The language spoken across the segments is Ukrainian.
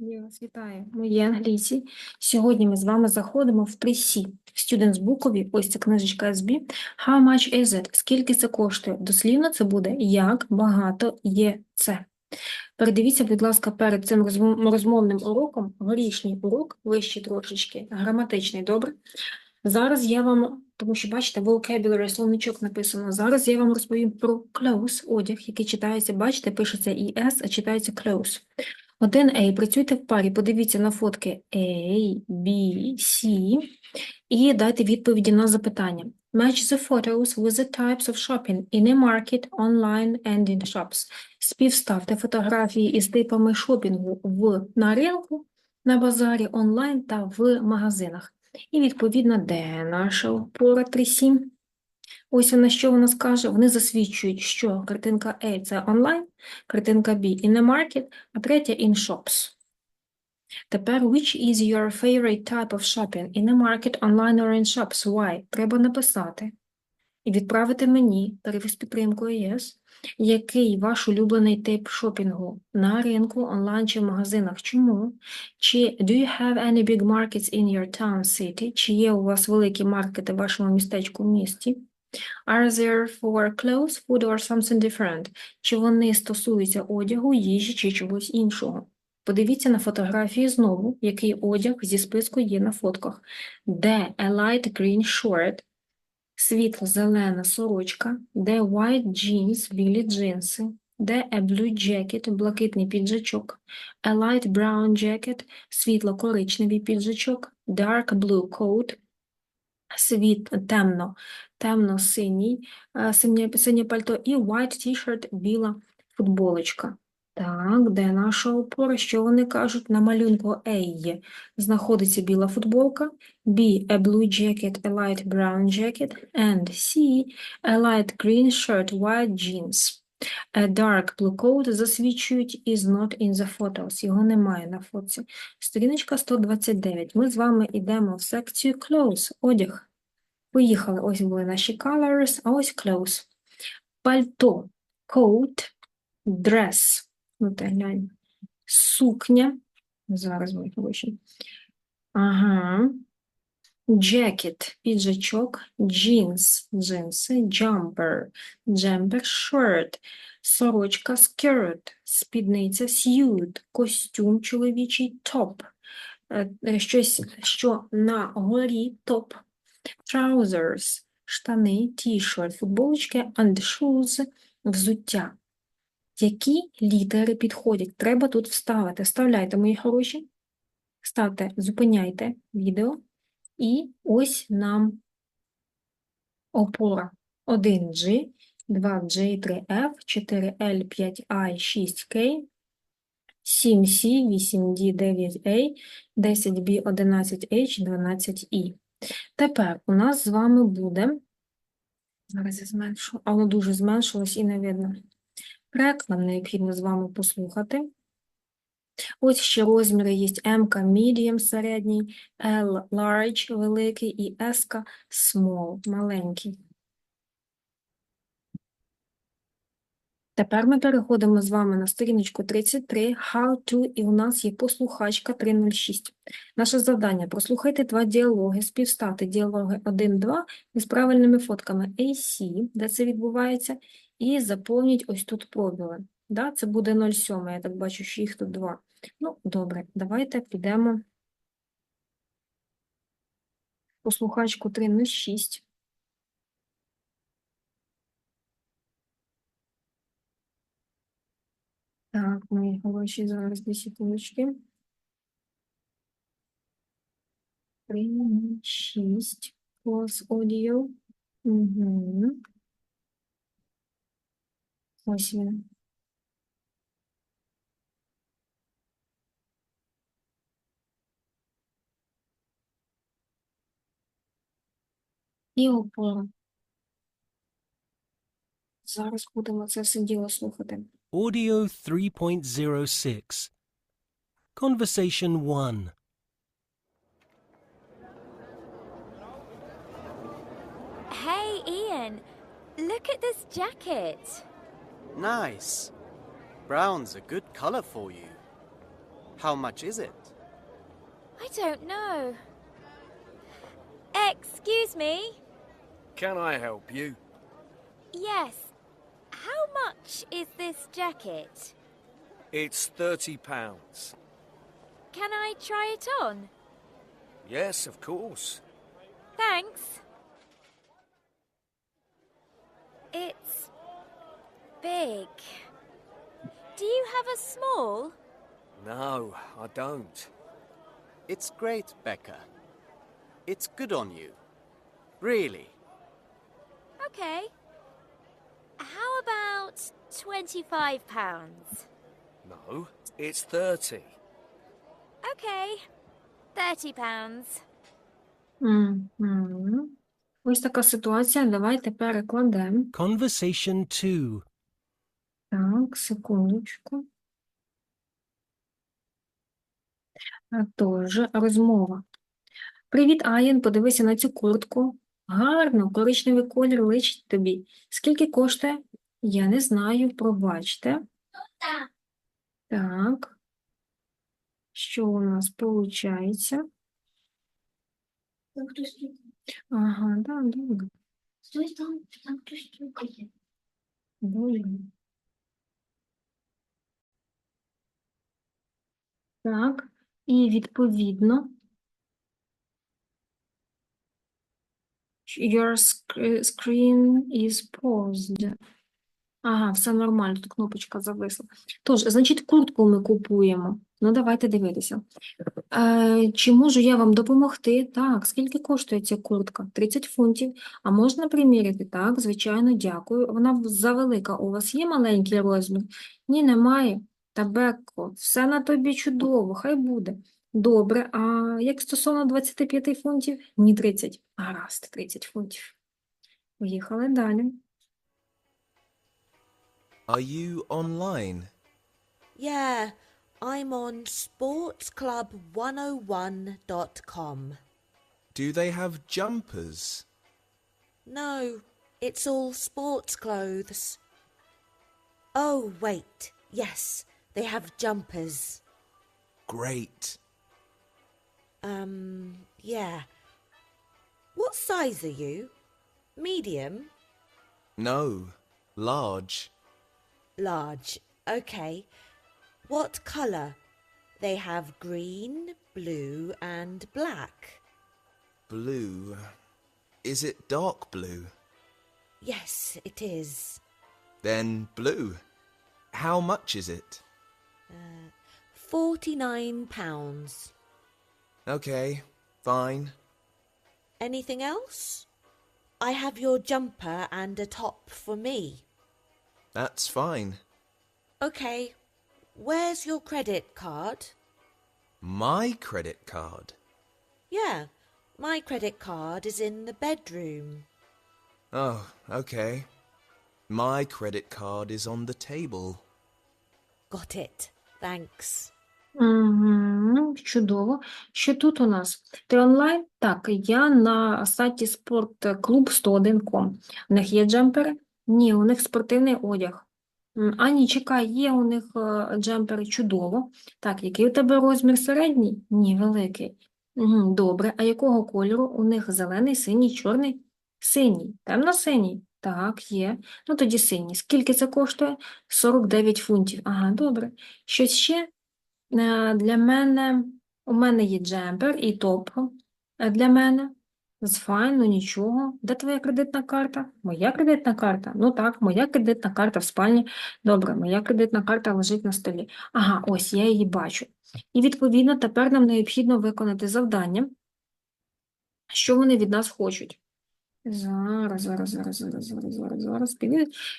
Я вас вітаю, мої англійці. Сьогодні ми з вами заходимо в присі в Students Book, ось ця книжечка SB. How much is it? Скільки це коштує? Дослівно це буде як багато є це. Передивіться, будь ласка, перед цим розмовним уроком, горішній урок, вищий трошечки, граматичний, добре. Зараз я вам, тому що бачите, vocabulary, словничок написано. Зараз я вам розповім про close, одяг, який читається, бачите, пишеться ES, а читається close. Один A. Працюйте в парі, подивіться на фотки A, B, C і дайте відповіді на запитання. Match the photos with the types of shopping in a market, online and in shops. Співставте фотографії із типами шопінгу в на ринку, на базарі онлайн та в магазинах. І відповідно, де наша пора 3.7? Ось вона що вона скаже. Вони засвідчують, що картинка A – це онлайн, картинка B – in the market, а третя – in shops. Тепер, which is your favorite type of shopping? In the market, online or in shops? Why? Треба написати. І відправити мені, тарифи з підтримкою yes, який ваш улюблений тип шопінгу? На ринку, онлайн чи в магазинах? Чому? Чи do you have any big markets in your town city? Чи є у вас великі маркети в вашому містечку місті? Are there for clothes, food or something different? Чи вони стосуються одягу, їжі чи чогось іншого? Подивіться на фотографії знову, який одяг зі списку є на фотках. Де a light green shirt, світло-зелена сорочка, де white jeans, білі джинси, де a blue jacket, блакитний піджачок, a light brown jacket, світло-коричневий піджачок, dark blue coat, світ темно, темно-синій, е, синє, синє пальто і white t-shirt, біла футболочка. Так, де наша опора? Що вони кажуть? На малюнку A знаходиться біла футболка, B – a blue jacket, a light brown jacket, and C – a light green shirt, white jeans. A dark blue coat засвідчують is not in the photos. Його немає на фотці. Сторіночка 129. Ми з вами йдемо в секцію clothes, одяг. Поїхали. Ось були наші colors, а ось clothes. Пальто, coat, dress. Ну, те глянь. Сукня. Зараз ми вище. Ага. Jacket, піджачок, jeans, джинси, jumper, jumper, shirt, сорочка, skirt, спідниця, suit, костюм чоловічий, Е, е, щось, що на горі, топ, trousers, штани, t-shirt, футболочки, and shoes, взуття. Які літери підходять? Треба тут вставити. Вставляйте, мої хороші. Ставте, зупиняйте відео. І ось нам опора 1G, 2G, 3F, 4L, 5I, 6K, 7C, 8D, 9A, 10B, 11H, 12I. Тепер у нас з вами буде, зараз я зменшу, але дуже зменшилось і не видно. Реклам необхідно з вами послухати. Ось ще розміри є M, medium середній, L large великий і S small маленький. Тепер ми переходимо з вами на сторіночку 33 How to, і у нас є послухачка 306. Наше завдання – прослухайте два діалоги, співстати діалоги 1-2 із правильними фотками AC, де це відбувається, і заповніть ось тут пробіли. Да, це буде 0,7, я так бачу, що їх тут два. Ну, добре, давайте підемо послухачку 306. Так, мої хороші, зараз дві секундочки. 306 plus audio. Угу. Ось він. І опора. Зараз будемо це все діло слухати. Audio 3.06 Conversation 1 Hey, Ian, look at this jacket. Nice. Brown's a good colour for you. How much is it? I don't know. Excuse me? Can I help you? Yes. How much is this jacket? It's thirty pounds. Can I try it on? Yes, of course. Thanks. It's big. Do you have a small? No, I don't. It's great, Becca. It's good on you. Really. Okay. How about twenty-five pounds? No, it's thirty. Okay. Thirty pounds. Мгм. Ось така ситуація. Давайте перекладемо. Conversation 2. Так, секундочку. А тож, розмова. Привіт, Аян, подивися на цю куртку. Гарно, коричневий колір личить тобі. Скільки коштує? Я не знаю, пробачте. Так. Що у нас виходить? Ага, да, добре. Стой там, там хтось стукає. Добре. Так, і відповідно your sc- screen is paused. Ага, все нормально, тут кнопочка зависла. Тож, значить, куртку ми купуємо. Ну, давайте дивитися. Е, чи можу я вам допомогти? Так, скільки коштує ця куртка? 30 фунтів. А можна приміряти? Так, звичайно, дякую. Вона завелика. У вас є маленький розмір? Ні, немає. Та Бекко, все на тобі чудово, хай буде. Добре, а як стосовно 25 фунтів? Ні, 30. Гаразд, 30 фунтів. Поїхали далі. Are you online? Yeah, I'm on sportsclub101.com. Do they have jumpers? No, it's all sports clothes. Oh, wait. Yes, they have jumpers. Great. Um, yeah. What size are you? Medium? No, large. Large. Okay. What colour? They have green, blue, and black. Blue. Is it dark blue? Yes, it is. Then blue. How much is it? Forty-nine pounds. Okay, fine. Anything else? I have your jumper and a top for me. That's fine. Okay. Where's your credit card? My credit card. Yeah, my credit card is in the bedroom. Oh, okay. My credit card is on the table. Got it. Thanks. Чудово. Що тут у нас? Ти онлайн? Так, я на сайті sportclub101.com. У них є джемпери? Ні, у них спортивний одяг. М, А ні, чекай, є у них е, джемпери, чудово. Так, який у тебе розмір середній? Ні, великий. Добре, а якого кольору? У них зелений, синій, чорний? Синій, темно-синій? Так, є. Ну тоді синій. Скільки це коштує? 49 фунтів. Ага, добре. Щось ще? Е, Для мене, у мене є джемпер і топ для мене. З файн, ну нічого. Де твоя кредитна карта? Моя кредитна карта? Ну так, моя кредитна карта в спальні. Добре, моя кредитна карта лежить на столі. Ага, ось я її бачу. І відповідно тепер нам необхідно виконати завдання, що вони від нас хочуть. Зараз, зараз, зараз, зараз, зараз, зараз, зараз.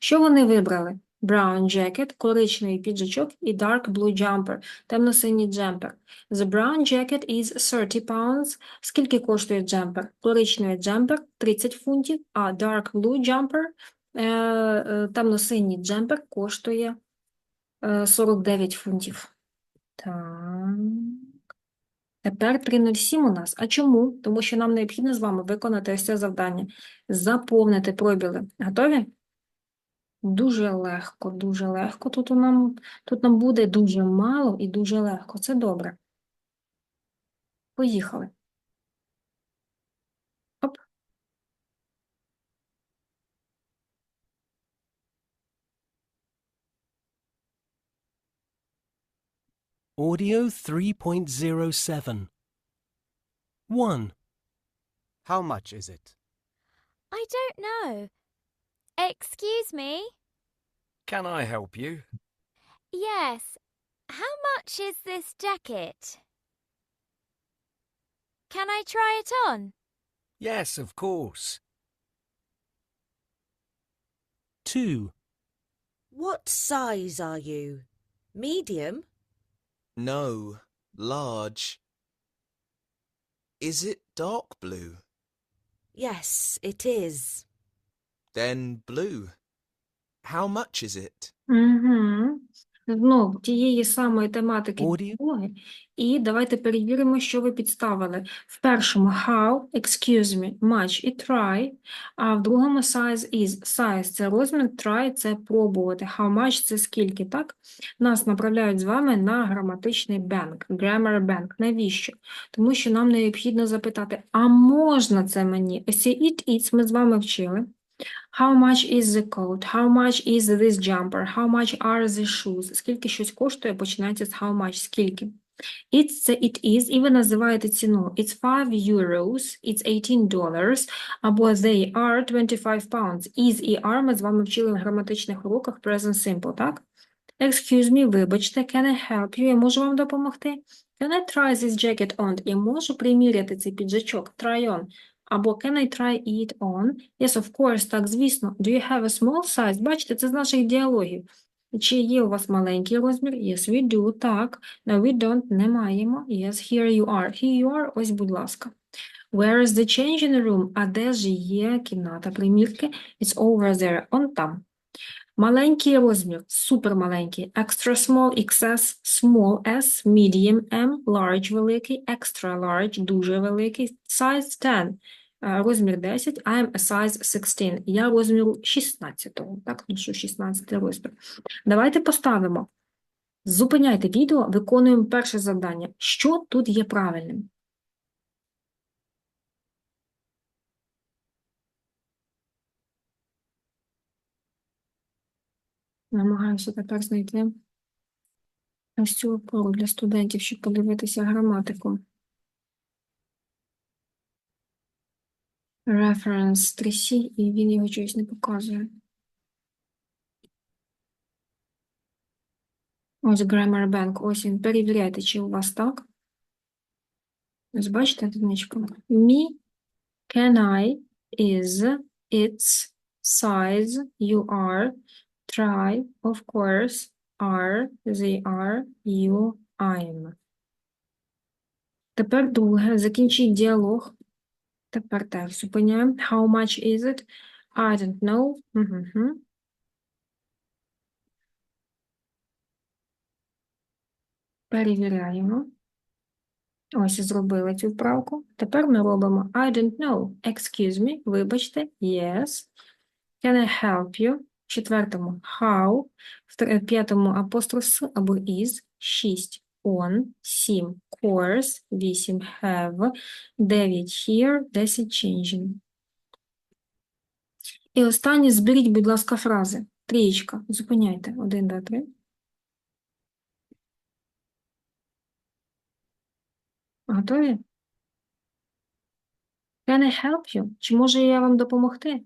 Що вони вибрали? Brown jacket, коричневий піджачок і dark blue jumper, темно-синій джемпер. The brown jacket is 30 pounds. Скільки коштує джемпер? Коричневий джемпер 30 фунтів, а dark blue jumper, е, е, темно-синій джемпер коштує е, 49 фунтів. Так. Тепер 307 у нас. А чому? Тому що нам необхідно з вами виконати ось це завдання. Заповнити пробіли. Готові? Дуже легко, дуже легко. Тут у нам, тут нам буде дуже мало і дуже легко. Це добре. Поїхали. Оп. Audio 3.07. 1. How much is it? I don't know. Excuse me? Can I help you? Yes. How much is this jacket? Can I try it on? Yes, of course. 2. What size are you? Medium? No, large. Is it dark blue? Yes, it is. Then blue. How much is it? Угу. Знов тієї самої тематики Audio. діалоги. І давайте перевіримо, що ви підставили. В першому how, excuse me, much і try, а в другому size is. Size – це розмір, try – це пробувати. How much – це скільки, так? Нас направляють з вами на граматичний bank, grammar bank. Навіщо? Тому що нам необхідно запитати, а можна це мені? Ось it, it's ми з вами вчили. How much is the coat? How much is this jumper? How much are the shoes? Скільки щось коштує, починається з how much, скільки. It's it is, і ви називаєте ціну. It's 5 euros, it's 18 dollars, або they are 25 pounds. Is і are ми з вами вчили на граматичних уроках present simple, так? Excuse me, вибачте, can I help you? Я можу вам допомогти? Can I try this jacket on? Я можу приміряти цей піджачок? Try on. Або can I try it on? Yes, of course, так, звісно. Do you have a small size? Бачите, це з наших діалогів. Чи є у вас маленький розмір? Yes, we do, так. No, we don't, не маємо. Yes, here you are. Here you are, ось, будь ласка. Where is the changing room? А де ж є кімната примірки? It's over there, он там. Маленький розмір, супермаленький. Extra small, XS, small S, medium M, large великий, extra large, дуже великий, size 10. Е, Розмір 10, I am a size 16. Я розміру 16. Так, ношу 16 розмір. Давайте поставимо. Зупиняйте відео, виконуємо перше завдання. Що тут є правильним? Намагаюся тепер знайти ось цю опору для студентів, щоб подивитися граматику. Reference 3C, і він його чогось не показує. Ось Grammar Bank, ось він. Перевіряйте, чи у вас так. Ось бачите, одиничка. Me, can I, is, its, size, you are, try, of course, are, they are, you, I'm. Тепер друге. Закінчіть діалог. Тепер так, зупиняємо. How much is it? I don't know. Угу. Перевіряємо. Ось зробили цю вправку. Тепер ми робимо I don't know. Excuse me. Вибачте. Yes. Can I help you? В четвертому how. В п'ятому апостроф «с» або is. Шість on. Сім course. Вісім have. 9 here, 10 changing. І останнє зберіть, будь ласка, фрази. Трієчка. Зупиняйте. Один, два, три. Готові? Can I help you? Чи можу я вам допомогти?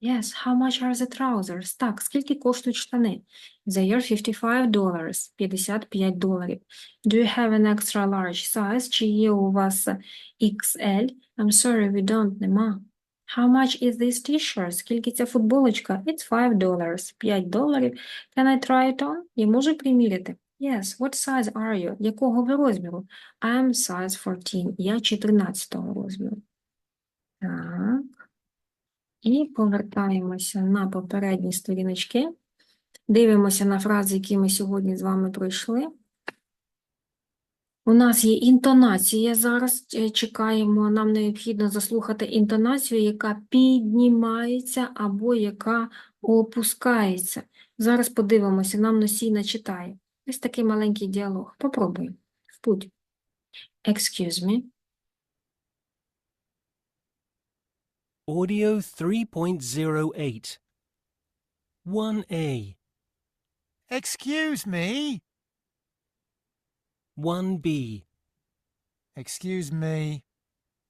Yes, how much are the trousers? Так, скільки коштують штани? They are 55 dollars, 55 доларів. Do you have an extra large size? Чи є у вас XL? I'm sorry, we don't, нема. How much is this t-shirt? Скільки ця футболочка? It's 5 dollars, 5 доларів. Can I try it on? Я можу приміряти? Yes, what size are you? Якого ви розміру? I'm size 14, я 14 розміру. Так. І повертаємося на попередні сторіночки. Дивимося на фрази, які ми сьогодні з вами пройшли. У нас є інтонація зараз. е, Чекаємо, нам необхідно заслухати інтонацію, яка піднімається або яка опускається. Зараз подивимося, нам носій начитає. Ось такий маленький діалог. Попробуємо. Путь. Excuse me. Audio 3.08. 1A. Excuse me. 1B. Excuse me.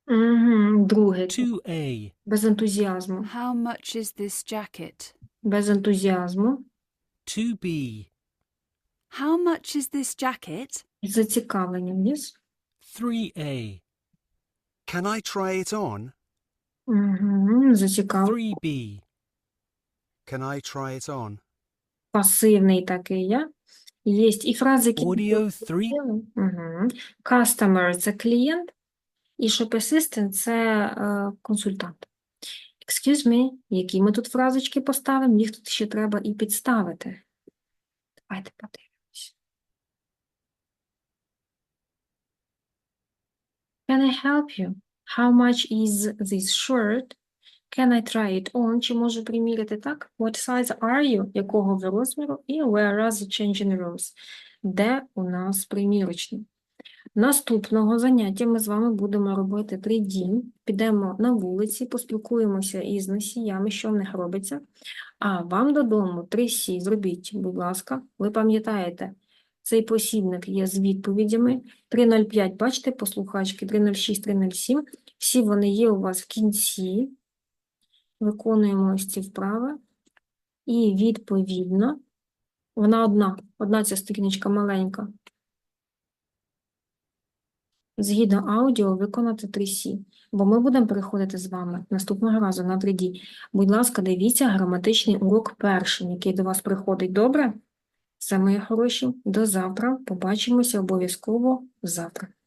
Угу, друге. 2A. Без ентузіазму. How much is this jacket? Без ентузіазму. 2B. How much is this jacket? З зацікавленням. Yes? 3A. Can I try it on? Угу, зацікавлений. 3B. Can I try it on? Пасивний такий, я. Є і фрази, які... Audio 3. Угу. Customer – це клієнт, і shop assistant – це е, консультант. Excuse me, які ми тут фразочки поставимо? Їх тут ще треба і підставити. Давайте подивимось. Can I help you? How much is this shirt? Can I try it on? Чи можу приміряти так? What size are you? Якого ви розміру? І where are the changing rooms? Де у нас примірочні? Наступного заняття ми з вами будемо робити 3D. Підемо на вулиці, поспілкуємося із носіями, що в них робиться. А вам додому 3C зробіть, будь ласка. Ви пам'ятаєте, цей посібник є з відповідями. 305, бачите, послухачки, 306, 307. Всі вони є у вас в кінці. Виконуємо ось ці вправи. І відповідно, вона одна, одна ця сторіночка маленька. Згідно аудіо виконати 3C, бо ми будемо переходити з вами наступного разу на 3D. Будь ласка, дивіться граматичний урок першим, який до вас приходить. Добре? Все, мої хороші, до завтра. Побачимося обов'язково завтра.